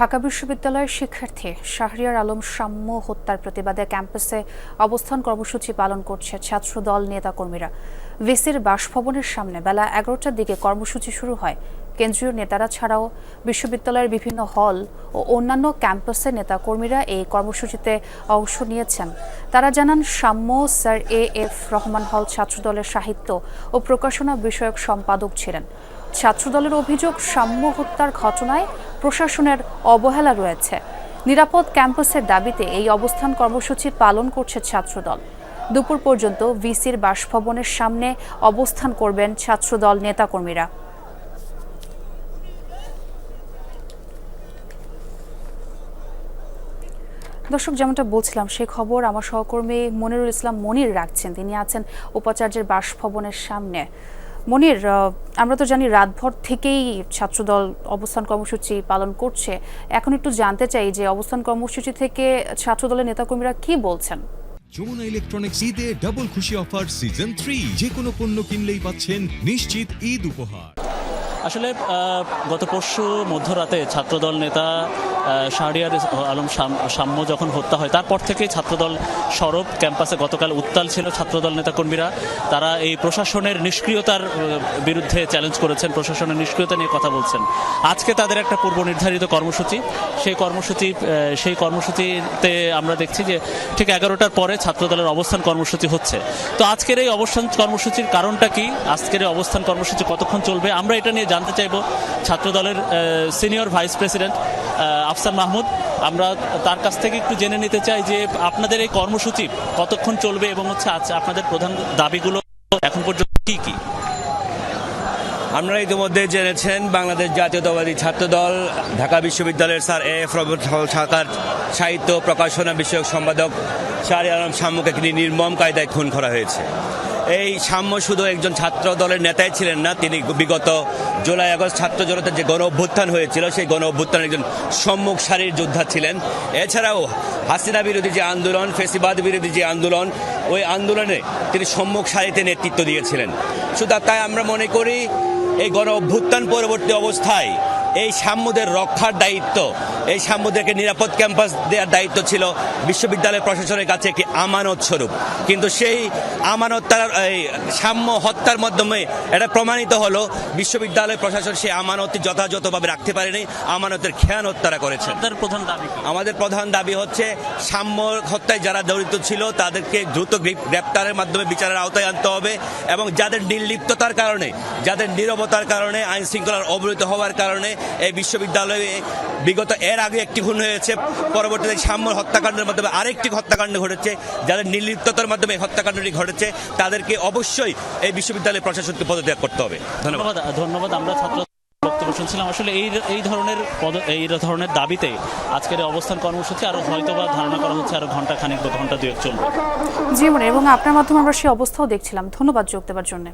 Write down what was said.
ঢাকা বিশ্ববিদ্যালয়ের শিক্ষার্থী শাহরিয়ার আলম সাম্য হত্যার প্রতিবাদে ক্যাম্পাসে অবস্থান কর্মসূচি পালন করছে ছাত্র ছাত্রদল নেতাকর্মীরা। ভিসির বাসভবনের সামনে বেলা এগারোটার দিকে কর্মসূচি শুরু হয়। কেন্দ্রীয় নেতারা ছাড়াও বিশ্ববিদ্যালয়ের বিভিন্ন হল ও অন্যান্য ক্যাম্পাসের নেতাকর্মীরা এই কর্মসূচিতে অংশ নিয়েছেন। তারা জানান, সাম্য, স্যার এ এফ রহমান হল ছাত্রদলের সাহিত্য ও প্রকাশনা বিষয়ক সম্পাদক ছিলেন। ছাত্রদলের অভিযোগ, সাম্য হত্যার ঘটনায় প্রশাসনের অবহেলা রয়েছে। নিরাপদ ক্যাম্পাসের দাবিতে এই অবস্থান কর্মসূচি পালন করছে ছাত্রদল। দুপুর পর্যন্ত ভিসির বাসভবনের সামনে অবস্থান করবেন ছাত্রদল নেতাকর্মীরা। দর্শক, যেমনটা বলছিলাম সেই খবর আমার সহকর্মী মনিরুল ইসলাম মনির রাখছেন। তিনি আছেন উপাচার্যের বাসভবনের সামনে। মনির আমরা তো জানি রাতভর থেকেই ছাত্রদল অবস্থান কর্মসূচি পালন করছে। এখন একটু জানতে চাই যে অবস্থান কর্মসূচি থেকে ছাত্রদলের নেতাকর্মীরা কি বলছেন? যমুনা ইলেকট্রনিক্স ঈদে ডাবল খুশি অফার সিজন থ্রি যে কোনো পণ্য কিনলেই পাচ্ছেন নিশ্চিত ঈদ উপহার। আসলে গত পরশু মধ্যরাতে ছাত্রদল নেতা শাহরিয়ার আলম সাম্য যখন হত্যা হয়, তারপর থেকে ছাত্রদল সরব ক্যাম্পাসে গতকাল উত্তাল ছিল ছাত্রদল নেতাকর্মীরা। তারা এই প্রশাসনের নিষ্ক্রিয়তার বিরুদ্ধে চ্যালেঞ্জ করেছেন, প্রশাসনের নিষ্ক্রিয়তা নিয়ে কথা বলছেন। আজকে তাদের একটা পূর্ব নির্ধারিত কর্মসূচি। সেই কর্মসূচি সেই কর্মসূচিতে আমরা দেখছি যে ঠিক এগারোটার পরে ছাত্রদলের অবস্থান কর্মসূচি হচ্ছে। তো আজকের এই অবস্থান কর্মসূচির কারণটা কি? আজকের এই অবস্থান কর্মসূচি কতক্ষণ চলবে? আমরা এটা নিয়ে জানতে চাইব, ছাত্রদলের senior vice president Afsan Mahmud, আমরা তার কাছ থেকে একটু জেনে নিতে চাই যে আপনাদের এই কর্মসূচি কতক্ষণ চলবে এবং হচ্ছে আজ- আপনাদের প্রধান দাবিগুলো এখন পর্যন্ত কি কি? আমরা ইতিমধ্যে জেনেছেন বাংলাদেশ জাতীয়তাবাদী ছাত্রদল, ঢাকা বিশ্ববিদ্যালয়ের স্যার এ এফ রবট হল শাখার সাহিত্য প্রকাশনা বিষয়ক সম্পাদক শাহরি আলম সাম্যকে তিনি নির্মম কায়দায় খুন করা হয়েছে। এই সাম্য শুধু একজন ছাত্র দলের নেতাই ছিলেন না, তিনি বিগত জুলাই, আগস্ট ছাত্র জনতার যে গণ অভ্যুত্থান হয়েছিল, সেই গণ অভ্যুত্থানের একজন সম্মুখ সারির যোদ্ধা ছিলেন। এছাড়াও হাসিনা বিরোধী যে আন্দোলন, ফেসিবাদ বিরোধী যে আন্দোলন, ওই আন্দোলনে তিনি সম্মুখ সারিতে নেতৃত্ব দিয়েছিলেন। শুধু তাই আমরা মনে করি, এই গণ অভ্যুত্থান পরবর্তী অবস্থায় এই সাম্যদের রক্ষার দায়িত্ব এই সাম্যদেরকে নিরাপদ ক্যাম্পাস দেওয়ার দায়িত্ব ছিল বিশ্ববিদ্যালয় প্রশাসনের কাছে একটি আমানত স্বরূপ। কিন্তু সেই আমানত তার এই সাম্য হত্যার মাধ্যমে এটা প্রমাণিত হলো বিশ্ববিদ্যালয় প্রশাসন সেই আমানতটি যথাযথভাবে রাখতে পারেনি আমানতের খেয়ানত তারা করেছেন আপনাদের প্রধান দাবি আমাদের প্রধান দাবি হচ্ছে সাম্য হত্যায় যারা জড়িত ছিল তাদেরকে দ্রুত গ্রেপ্তারের মাধ্যমে বিচারের আওতায় আনতে হবে এবং যাদের নির্লিপ্ততার কারণে যাদের নীরবতার কারণে আইন শৃঙ্খলার অবহিত হওয়ার কারণে এই বিশ্ববিদ্যালয়ে বিগত এর আগে একটি খুন হয়েছে। পরবর্তীতে সাম্য হত্যাকাণ্ডের মাধ্যমে আরেকটি হত্যাকাণ্ড ঘটেছে যাদের নির্লিপ্ততার মাধ্যমে এই হত্যাকাণ্ডটি ঘটেছে। তাদেরকে অবশ্যই এই বিশ্ববিদ্যালয় প্রশাসনকে পদত্যাগ করতে হবে। ধন্যবাদ। ধন্যবাদ আমরা ছাত্র বক্তব্য শুনছিলাম। আসলে এই এই ধরনের পদ এই ধরনের দাবিতে আজকের অবস্থান কর্মসূচি আরও হয়তো বা ধারণা করা হচ্ছে আরও ঘণ্টা খানিক বা ঘণ্টা দুয়েক চলবে। জি মনির এবং আপনার মাধ্যমে আমরা সেই অবস্থাও দেখছিলাম। ধন্যবাদ যোগ দেওয়ার জন্য।